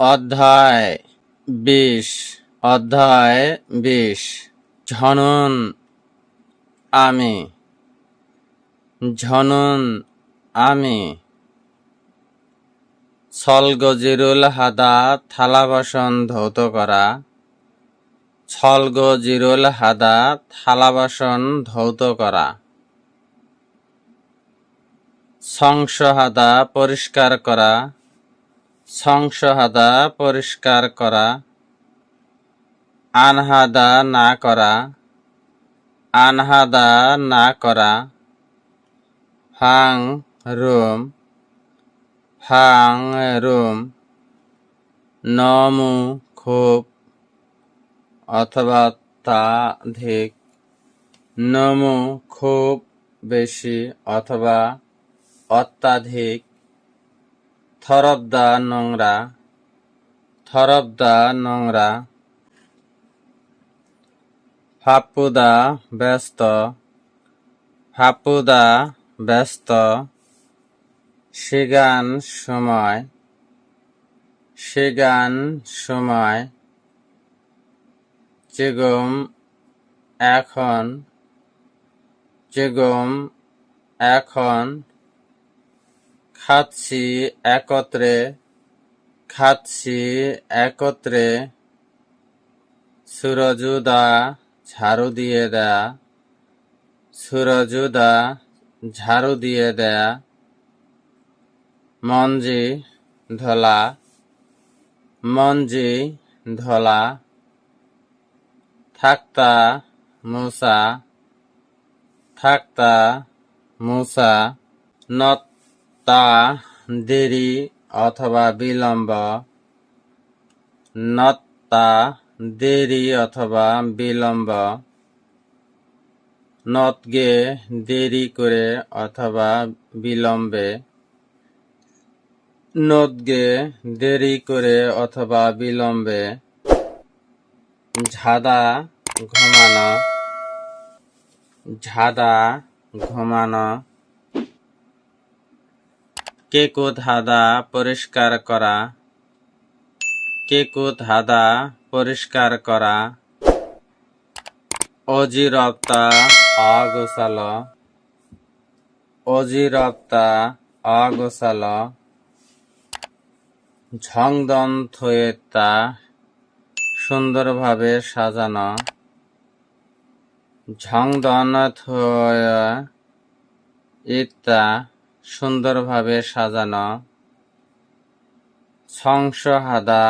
অধ্যায় বিশ। অধ্যায় বিশ। ঝনন আমি। ঝনন আমি। ছলগজিরুল হাদা থালা বাসন ধৌত করা। ছলগজিরুল হাদা থালা বাসন ধৌত করা। সংসহাদা পরিষ্কার করা। সংসহাদা পরিষ্কার করা, আনহাদা না করা, আনহাদা না করা ফাং রুম ফাং রুম, নমু খুব, অথবা তাধিক নমু খুব বেশি অথবা অত্যাধিক থরবদা নোংরা থরবদা নোংরা। ফাপ্পুদা ব্যস্ত ফাপ্পুদা ব্যস্ত। সিগান সময় সিগান সময়। চিগম এখন চিগম এখন। খাচ্ছি একত্রে খাচ্ছি একত্রে। সুরজুদা ঝাড়ু দিয়ে দেয়া সুরজুদা ঝাড়ু দিয়ে দেয়া মঞ্জি ধলা মঞ্জি ধলা। থাকতা মুসা থাকতা মুসা। নত্তা দেরি অথবা বিলম্ব। নত্তা দেরি অথবা বিলম্ব। নতগে দেরি করে অথবা বিলম্বে। নদগে দেরি করে অথবা বিলম্বে। ঝাদা ঘুমানো। ঝাদা ঘুমানো। কেকু ধাঁধা পরিষ্কার করা? কেকু ধাঁধা পরিষ্কার করা? অজিরপ্তা অগোছাল। অজিরপ্তা অগোছাল। ঝংদন থয়েতা সুন্দরভাবে সাজানো। ঝংদন থয় ইত্যা সুন্দরভাবে সাজানো সংসহাদা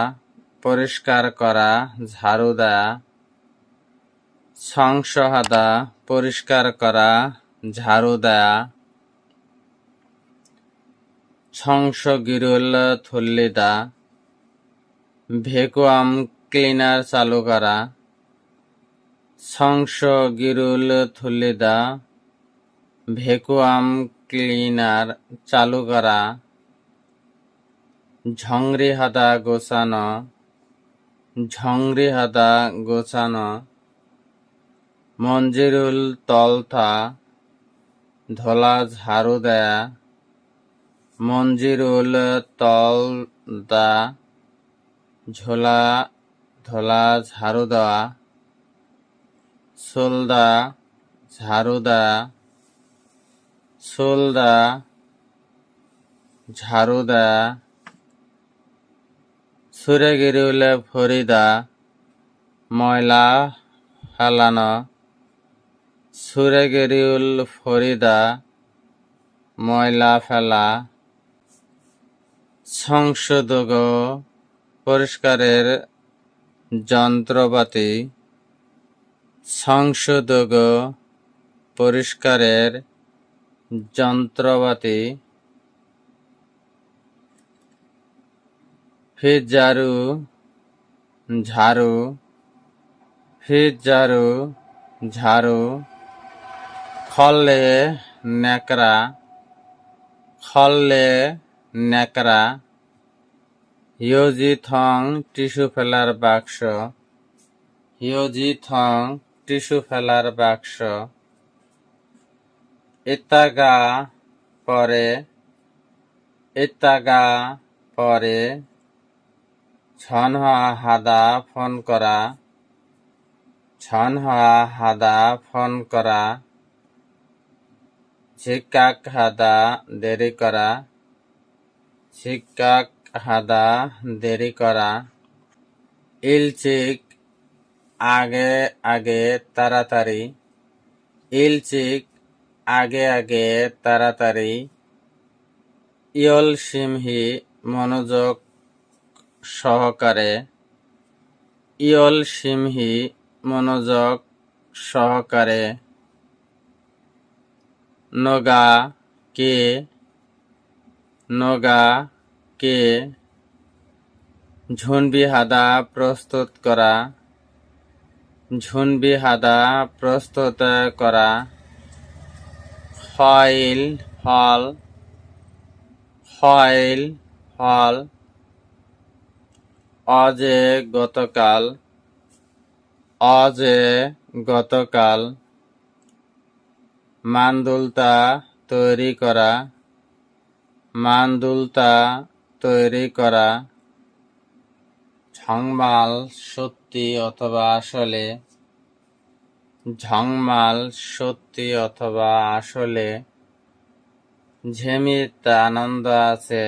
পরিষ্কার করা, ঝাড়ু দেয়া সংসহাদা পরিষ্কার করা, ঝাড়ু দেয়া সংসগিরুল থুল্লিদা ভেকুয়াম ক্লিনার চালু করা সংসগিরুল থুল্লিদা ভেকুয়াম ক্লিনার চালু করা। ঝংরি হাদা গোছানো। ঝংরি হাদা গোছানো। মঞ্জিরুল তলথা। ধলা ঝাড়ু দেয়া। মঞ্জিরুল তলদা। ঝোলা, ধলা ঝাড়ু দেওয়া। সোলদা, ঝাড়ু দেয়া। সোলদা ঝাড়ু দেয়া সুরেগিরুল ফরিদা ময়লা ফেলানো সুরেগিরুল ফরিদা ময়লা ফেলা, সংশোধক পরিষ্কারের যন্ত্রপাতি, সংশোধক পরিষ্কারের যন্ত্রপাতি। ফিজারু ঝাড়ু ফিজারু ঝাড়ু খলে ন্যাকড়া খলে ন্যাকড়া হিওজি থং টিস্যু ফেলার বাক্স হিওজি থং টিস্যু ফেলার বাক্স। এতাগা পরে এতাগা পরে ছনহা হাদা ফোন করা ছনহা হাদা ফোন করা ঝিকাক হাদা দেরি করা ঝিকাক হাদা দেরি করা, ইলচিক আগে আগে তাড়াতাড়ি, ইলচিক আগে আগে তাড়াতাড়ি ইয়ল সিমহি মনোযোগ সহকারে ইয়ল সিমহি মনোযোগ সহকারে নগা কে নগা কে ঝুনবি হাদা প্রস্তুত করা ঝুনবি হাদা প্রস্তুত করা। ফয়েল ফল ফয়েল ফল অজে গতকাল অজে গতকাল। মান্দুলতা তৈরি করা, মান্দুলতা তৈরি করা। ঝংমাল সত্যি অথবা আসলে ঝংমাল, সত্যি অথবা আসলে ঝেমিতা আনন্দ আছে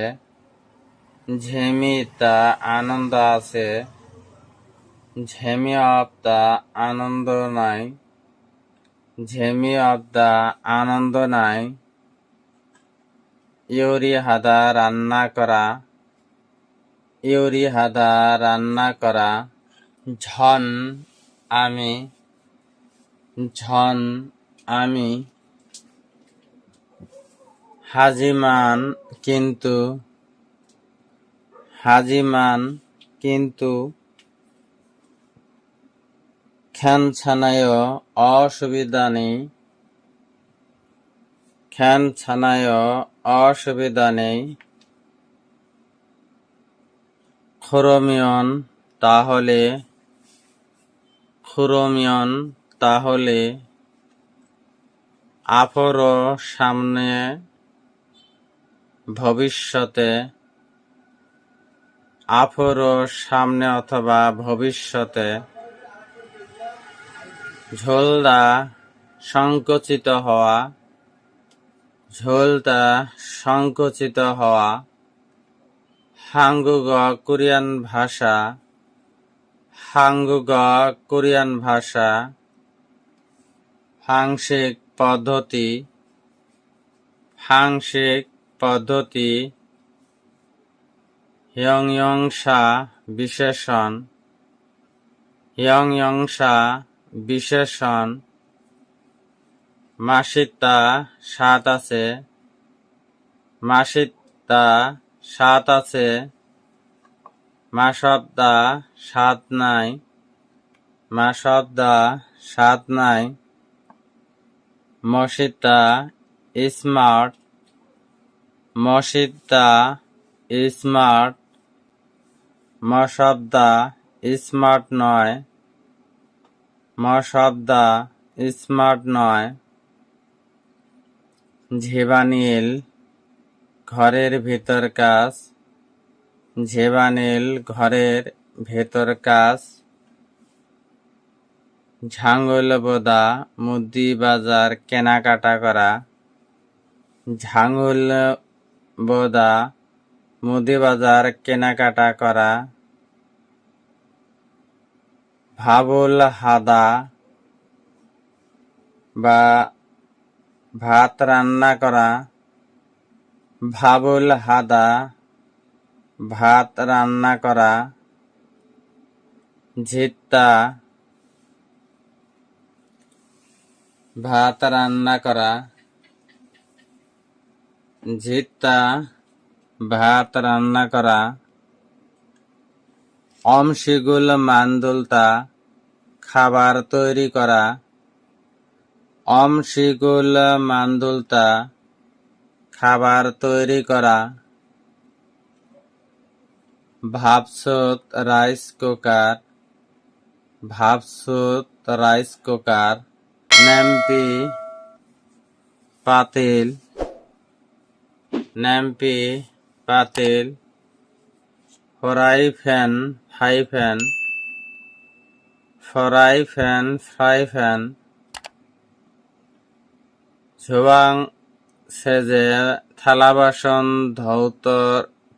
ঝেমিতা আনন্দ আছে ঝেমি অব দা আনন্দ নাই ঝেমি অব দা আনন্দ নাই, ইউরি হাদা রান্না করা, ইউরি হাদা রান্না করা, ঝন আমি ঝন আমি হাজিমান কিন্তু হাজিমান কিন্তু খ্যান ছানায় অসুবিধা নেই খ্যান ছানায় অসুবিধা নেই খরমিয়ন তাহলে খুরমিয়ন তাহলে আফর সামনে ভবিষ্যতে আফর সামনে অথবা ভবিষ্যতে ঝোলদা সংকুচিত হওয়া ঝোলদা সংকুচিত হওয়া, হাঙ্গুগ কোরিয়ান ভাষা, হাঙ্গুগ কোরিয়ান ভাষা হাংসিক পদ্ধতি হাংসিক পদ্ধতি, হিয়ংয়ংসা বিশেষণ হিয়ংয়ংসা বিশেষণ মাসিতা সাত আছে মাসিতা সাত আছে, মাসবদা সাত নাই, মাসবদা সাত নাই। মসিতা স্মার্ট মসিতা স্মার্ট মশব্দা স্মার্ট নয় মশব্দা স্মার্ট নয়। ঝেবানিল, ঘরের ভিতর কাজ। ঝেবানিল, ঘরের ভেতর কাজ। ঝাঙ্গল বোদা মুদি বাজার কেনাকাটা করা। ঝাঙ্গুল বোদা মুদি বাজার কেনাকাটা করা। ভাবুল হাদা বা ভাত রান্না করা। ভাবুল হাদা ভাত রান্না করা। ঝিত্তা ভাত রান্না করা ঝিত্তা ভাত রান্না করা অমশিগুল মান্দুলতা, খাবার তৈরি করা অমশিগুল মান্দুলতা, খাবার তৈরি করা, ভাবসুত রাইস কুকার, ভাবসুত রাইস কুকার নেমপি পাতিল নেমপি পাতিল fry pan fry pan fry pan fry pan ঝোবাং সেজে, থালা বাসন ধৌত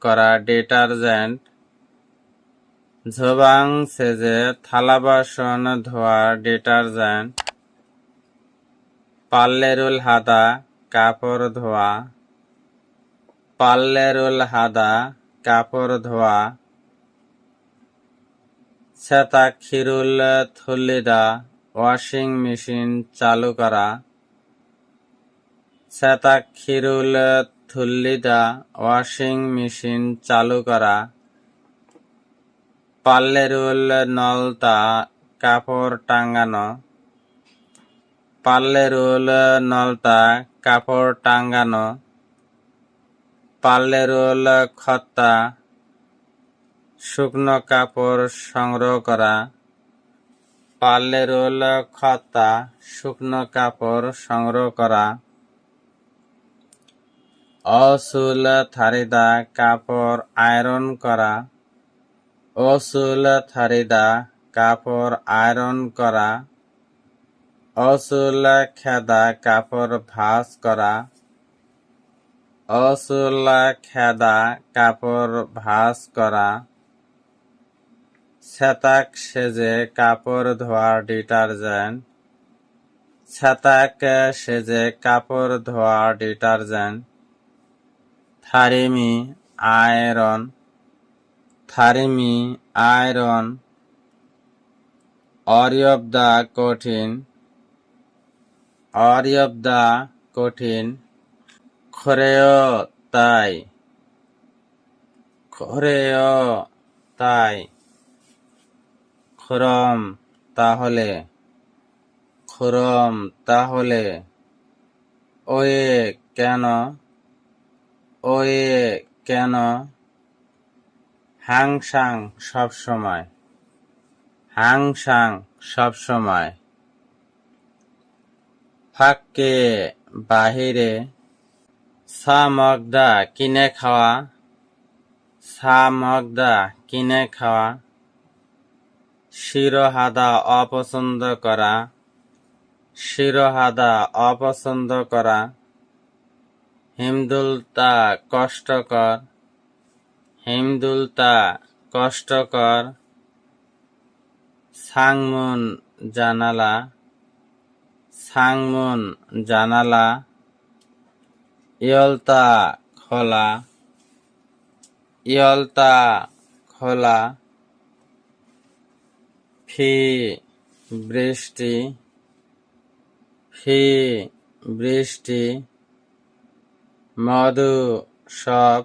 করা ডিটারজেন্ট ঝোবাং সেজে, থালা বাসন, ধোয়া ডিটারজেন্ট পাল্লেরুল হাদা, কাপড় ধোয়া। পাল্লেরুল হাদা, কাপড় ধোয়া। সেতাক্ষিরুল থুল্লিদা ওয়াশিং মেশিন চালু করা। সেতাক্ষিরুল থুল্লিদা ওয়াশিং মেশিন চালু করা। পাল্লেরুল নলতা, কাপড় টাঙ্গানো পাল্লেরুল নলতা, কাপড় টাঙ্গানো পাল্লেরুল খত্তা, শুকনো কাপড় সংগ্রহ করা। পাল্লেরুল খত্তা, শুকনো কাপড় সংগ্রহ করা। অসুল থারিদা, কাপড় আয়রন করা। অসুল থারিদা, কাপড় আয়রন করা। অসুল খেদা কাপড় ভাঁজ করা। অসুল খেদা কাপড় ভাঁজ করা। সেতাক সেজে কাপড় ধোয়ার ডিটারজেন্ট। সেতাক সেজে কাপড় ধোয়ার ডিটারজেন্ট। থারিমি আয়রন। থারিমি আয়রন। অরিয়ব দা কঠিন। অরিয়ব দা কঠিন খরেও তাই খরেও তাই খরম তাহলে খরম তাহলে, ওয়ে কেন ওয়ে কেন, হাংসাং সব সময়, হাংসাং সব সময় ফাঁকে বাহিরে সা মগদা কিনে খাওয়া সা মগদা কিনে খাওয়া, শিরোহাদা অপছন্দ করা, শিরোহাদা অপছন্দ করা, হিমদুলতা কষ্টকর হিমদুলতা কষ্টকর, সাংমুন জানালা সাংমুন জানালা, ইয়লতা খোলা ইয়লতা খোলা, ফি বৃষ্টি ফি বৃষ্টি, মধু সব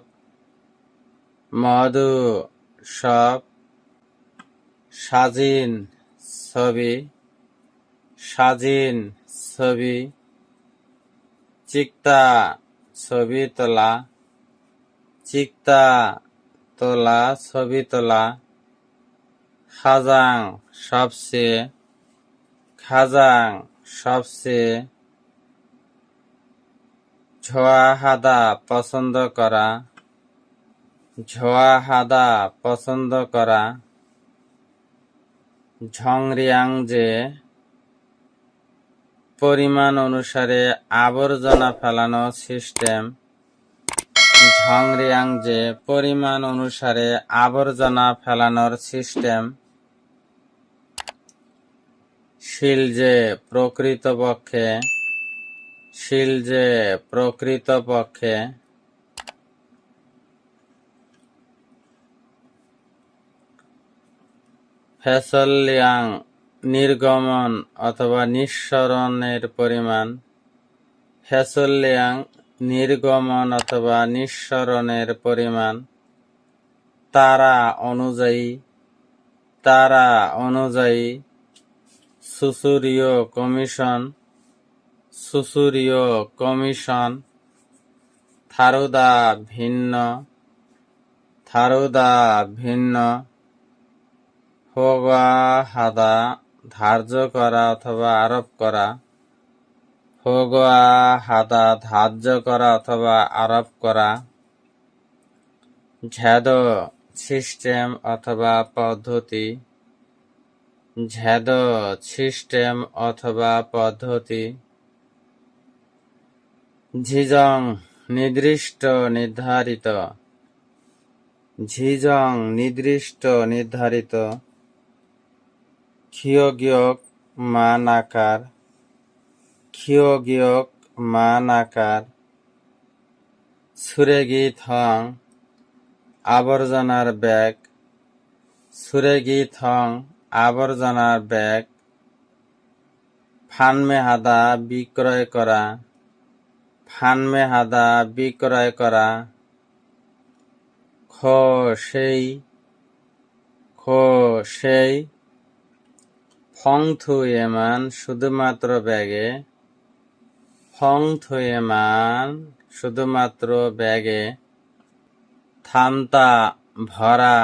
মধু সব সাজিন ছবি স্বাধীন ছবি, চিক্তা ছবি তোলা, চিক্তা তোলা ছবি তোলা, খাজাং সবচেয়ে খাজাং সবচেয়ে, ঝোয়া হাদা পছন্দ করা, ঝোয়া হাদা পছন্দ করা, ঝংরিয়াং যে পরিমাণ অনুসারে আবর্জনা ফেলানো সিস্টেম ঝংরিয়াং যে পরিমাণ অনুসারে আবর্জনা ফেলানোর সিস্টেম, শিল যে প্রকৃতপক্ষে, শিল যে প্রকৃতপক্ষে, ফেসলিয়াং নির্গমন অথবা নিঃসরণের পরিমাণ ফেসলিয়াং নির্গমন অথবা নিঃসরণের পরিমাণ, তারা অনুযায়ী তারা অনুযায়ী, সুসুরীয় কমিশন সুসুরীয় কমিশন, থারুদা ভিন্ন থারুদা ভিন্ন হোগা হাদা ধার্য করা অথবা আরোপ করা হোগা হাদা ধার্য করা অথবা আরোপ করা, ঝেদ সিস্টেম অথবা পদ্ধতি, ঝেদ সিস্টেম অথবা পদ্ধতি ঝিজং নির্দিষ্ট নির্ধারিত ঝিজং নির্দিষ্ট নির্ধারিত ক্ষিয়গিয়ক মান আকার ক্ষিয়গিয়ক মান আকার সুরেগি থং আবর্জনার ব্যাগ সুরেগি থং আবর্জনার ব্যাগ ফানমে হাদা বিক্রয় করা ফানমে হাদা বিক্রয় করা, খ সেই খ সেই ফং থুয়েমান শুধুমাত্র ব্যাগে ফং থুয়েমান শুধুমাত্র ব্যাগে, থামতা, ভরা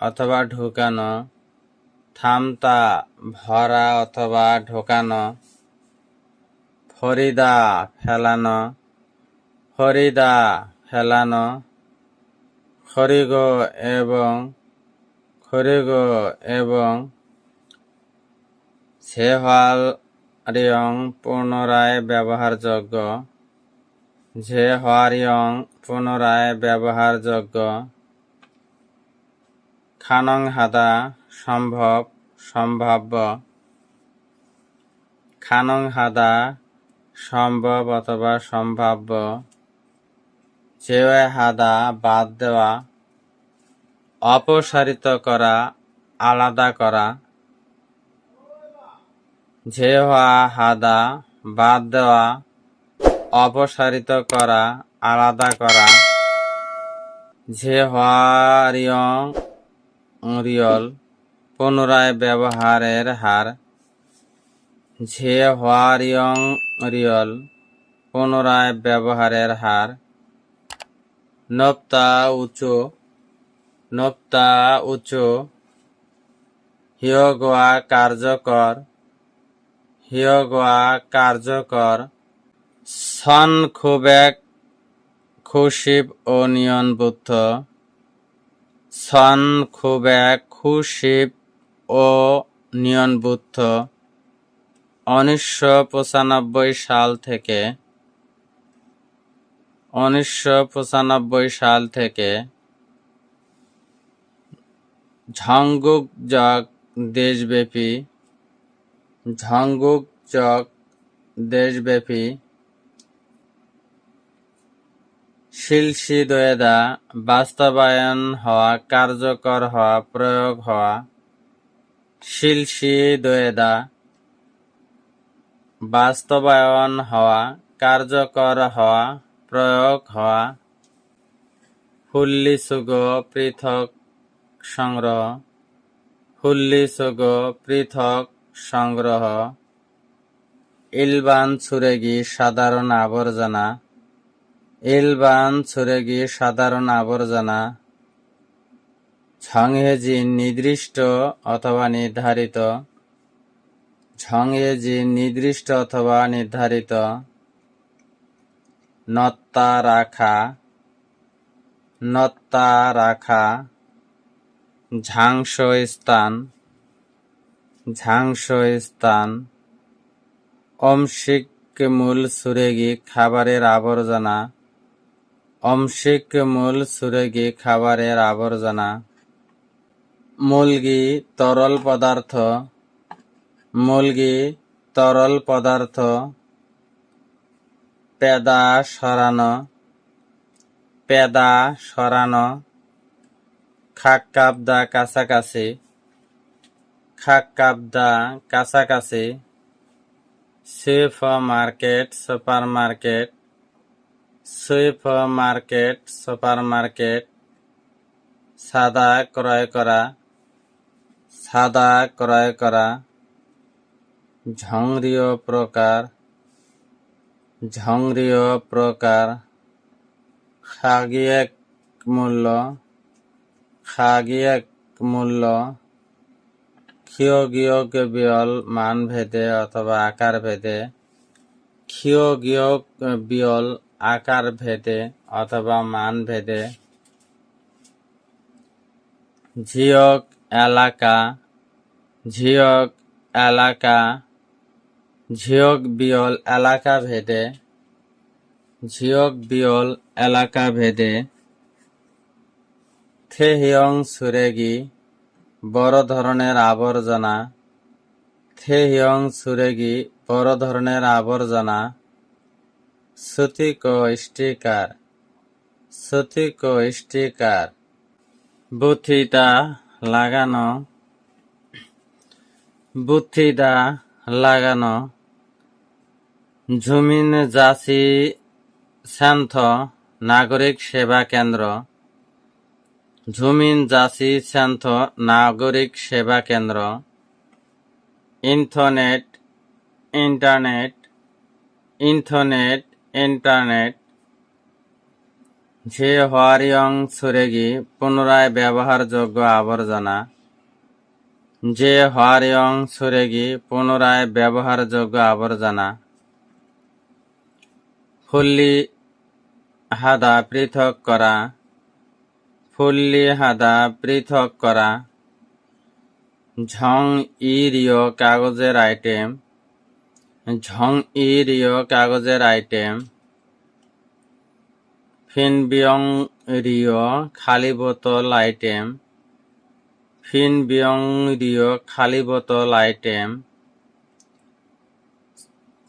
অথবা ঢোকানো, থামতা, ভরা অথবা ঢোকানো, ফরিদা, ফেলানো ফরিদা, ফেলানো, খরিগ এবং খরিগ এবং সেহাল রিয়ং পুনরায় ব্যবহারযোগ্য। যে হওয়ারিয়ং পুনরায় ব্যবহারযোগ্য। খানং হাদা সম্ভব, সম্ভাব্য। খানং হাদা সম্ভব অথবা সম্ভাব্য। হাদা বাদ দেওয়া। অপসারিত করা, আলাদা করা। যে হওয়া হাদা, বাদ দেওয়া, অপসারিত করা, আলাদা করা হওয়ারিয়ং রিয়ল, পুনরায় ব্যবহারের হার হওয়ারিয়ং রিয়ল, পুনরায় ব্যবহারের হার, নপ্তা উঁচু নপ্তা উঁচু, হিয়গোয়া কার্যকর হিয়গোয়া কার্যকর সন খুবেক খুশিব ও নিয়নবুদ্ধ। সন খুবেক খুশিব ও নিয়নবুদ্ধ। উনিশশো পঁচানব্বই সাল থেকে উনিশশো পঁচানব্বই সাল থেকে ঝঙ্গুক জগ দেশব্যাপী ঝঙ্গুক জগ দেশব্যাপী শিলসি দয়েদা বাস্তবায়ন হওয়া, কার্যকর হওয়া, প্রয়োগ হওয়া শিলসি দয়েদা বাস্তবায়ন হওয়া, কার্যকর হওয়া, প্রয়োগ হওয়া হুল্লিসুগ পৃথক সংগ্রহ, হুল্লিসুগ পৃথক সংগ্রহ। ইলবান ছুরেগি সাধারণ আবর্জনা। ইলবান ছুরেগি সাধারণ আবর্জনা। ঝংহেজি নির্দিষ্ট অথবা নির্ধারিত। ঝংহেজি নির্দিষ্ট অথবা নির্ধারিত। নত্তা রাখা। নত্তা রাখা। ঝাংস স্থান ঝাংস স্থান অমসিক মূল সুরেগি খাবারের আবর্জনা, অমসিক মূল সুরেগি খাবারের আবর্জনা, মুলগি তরল পদার্থ, মুলগি তরল পদার্থ, পেদা সরানো পেদা সরানো খাক্কাবদা কাছাকাছি। খাক্কাবদা কাছাকাছি সুইফ মার্কেট সুপার মার্কেট সুইফ মার্কেট সুপার মার্কেট সাদা ক্রয় করা, সাদা ক্রয় করা ঝংরীয় প্রকার ঝংরীয় প্রকার, খাগিয়েক মূল্য খাগিয়েক মূল্য বিয়ল মান ভেদে অথবা আকার ভেদে বিয়ল, আকার ভেদে অথবা মান ভেদে, ঝিয়ক, এলাকা ঝিয়ক এলাকা, ঝিয়ক, বিয়ল, এলাকা ভেদে, ঝিয়ক, বিয়ল, এলাকা ভেদে, থেহিয়ং, সুরেগি বড় ধরনের আবর্জনা। থেহিয়ং সুরেগি বড় ধরনের আবর্জনা। সুতিক স্টিকার। সুতিক স্টিকার। বুথিদা লাগানো। বুথিদা লাগানো। ঝুমিন জাসি স্যান্থ, নাগরিক সেবা কেন্দ্র। ঝুমিন জাসি স্যান্থ নাগরিক সেবা কেন্দ্র ইন্টারনেট ইন্টারনেট ইন্টারনেট ইন্টারনেট, যে হোয়ারিয়ং সুরেগি পুনরায় ব্যবহারযোগ্য আবর্জনা, যে হোয়ারিয়ং সুরেগি পুনরায় ব্যবহারযোগ্য আবর্জনা, ফুল্লি হাদা পৃথক করা ফুল্লি হাদা পৃথক করা। ঝং ইরিয় কাগজের আইটেম। ঝং ইরিয় কাগজের আইটেম। ফিনবিয়ং রিও খালি বোতল আইটেম। ফিনবিয়ং রিও খালি বোতল আইটেম।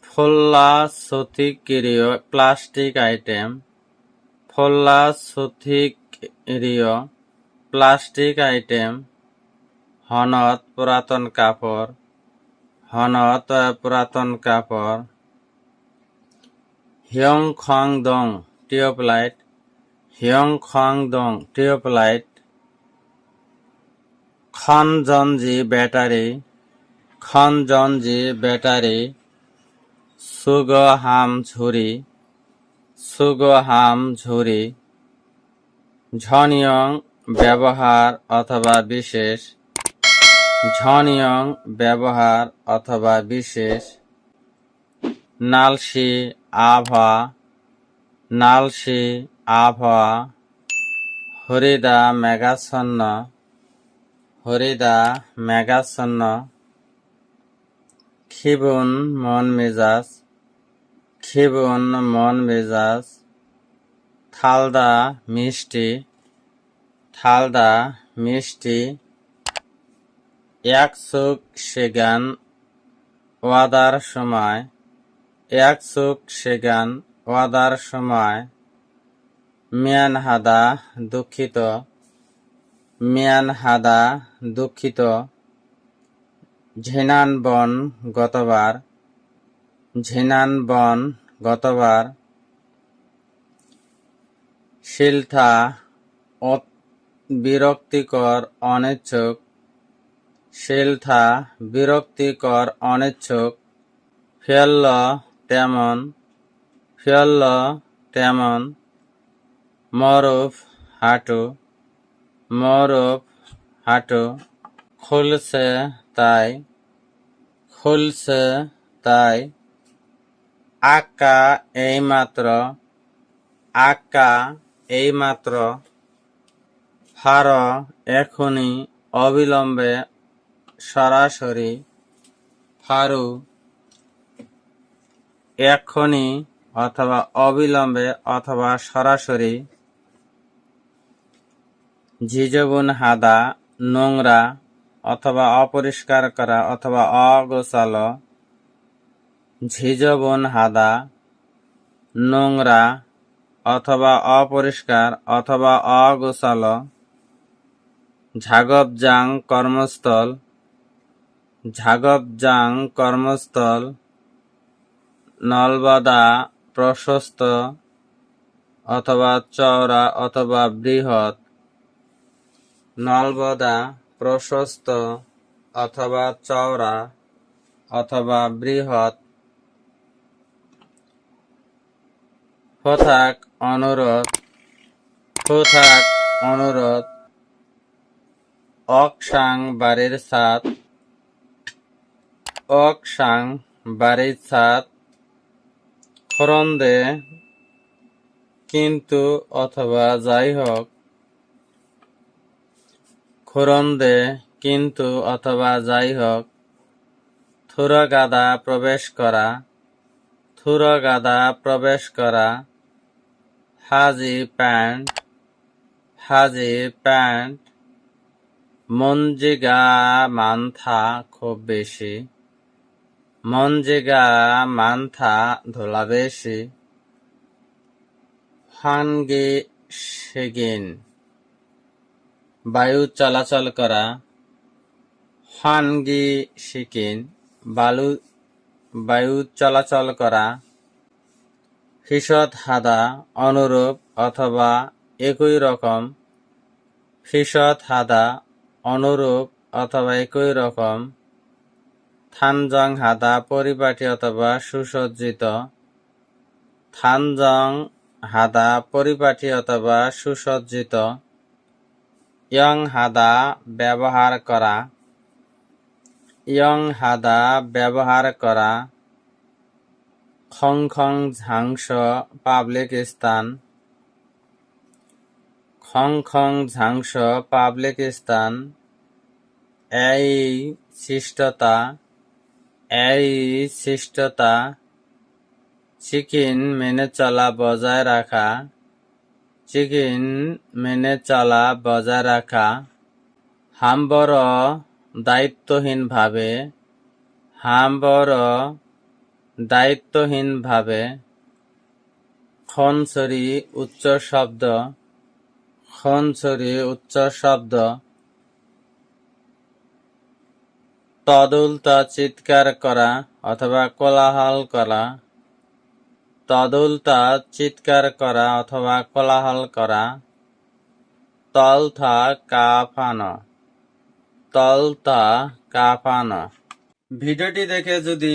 ফোল্লা সথিক প্লাস্টিক আইটেম। ফোল্লা সথিক রিও প্লাস্টিক আইটেম, হনত পুরাতন কাপড়, হনত পুরাতন কাপড় হিয়ং খং দং টিউবলাইট হিয়ং খং দং টিউবলাইট খনজঞ্জি ব্যাটারি খনজঞ্জি ব্যাটারি সুগহাম ঝুরি সুগহাম ঝুরি ঝনিয়ং ব্যবহার অথবা বিশেষ। ঝনিয়ং ব্যবহার অথবা বিশেষ। নালসি, আভা। নালসি, আভা। হরিদা, মেঘাচ্ছন্ন। হরিদা, মেঘাচ্ছন্ন। খিবুন, মন মেজাজ। খিবুন, মন মেজাজ। থালদা মিষ্টি থালদা মিষ্টি, এক সুখ সেগান, ওয়াদার সময়, এক সুখ সেগান, ওয়াদার সময় মিয়ান হাদা দুঃখিত মিয়ান হাদা দুঃখিত ঝেনান বন গতবার ঝেনান বন গতবার শিলথা বিরক্তিকর, অনিচ্ছুক। শিলথা বিরক্তিকর, অনিচ্ছুক। ফেলল তেমন ফেলল তেমন। মরুফ হাঁটু মরুফ হাঁটু। খুলছে তাই খুলছে তাই। আকা এইমাত্র, আকা এইমাত্র ফার এখনি অবিলম্বে সরাসরি ফারু এক্ষুনি অথবা অবিলম্বে অথবা সরাসরি ঝিজবুন হাদা নোংরা অথবা অপরিষ্কার করা অথবা অগোছালো ঝিজবুন হাদা নোংরা অথবা অপরিষ্কার অথবা অগোছালো, ঝাগবজাং কর্মস্থল ঝাগবজাং কর্মস্থল, নলবাদা প্রশস্ত অথবা চওড়া অথবা বৃহৎ, নলবদা প্রশস্ত অথবা চওড়া অথবা বৃহৎ হথাক অনুরোধ হথাক অনুরোধ, অকসাং বাড়ির ছাদ অকসাং বাড়ির সাত, খরন্দে, কিন্তু অথবা যাই হোক, খোরন্দে, কিন্তু অথবা যাই হোক থুর গাদা প্রবেশ করা থুর গাদা প্রবেশ করা হাজি প্যান্ট হাজি প্যান্ট, মঞ্জিগা মান্থা খুব বেশি, মঞ্জিগা মান্থা ধোলা বেশি, ফানগি সেগিন, বায়ু চলাচল করা, ফানগি সিকিন বালু, বায়ু চলাচল করা ফিসদ হাদা, অনুরূপ অথবা একই রকম। ফিসদ হাদা, অনুরূপ অথবা একই রকম। থানজং, হাদা, পরিপাটি অথবা সুসজ্জিত। থানজং, হাদা, পরিপাটি অথবা সুসজ্জিত। ইয়ং, হাদা, ব্যবহার করা। ইয়ং, হাদা, ব্যবহার করা। খং খং ঝাংস পাবলিক স্থান খং খং ঝাংস পাবলিক স্থান এই শিষ্টতা এই শিষ্টতা চিকেন মেনে চলা বজায় রাখা চিকেন মেনে চলা বজায় রাখা হাম্বর দায়িত্বহীনভাবে হাম্বর দায়িত্বহীনভাবে খনসরি উচ্চ শব্দ খনসরি উচ্চ শব্দ, তদুলতা চিৎকার করা অথবা কোলাহল করা, তদুলতা চিৎকার করা অথবা কোলাহল করা, তলথা কাফানো তলতা কাফানো ভিডিওটি দেখে যদি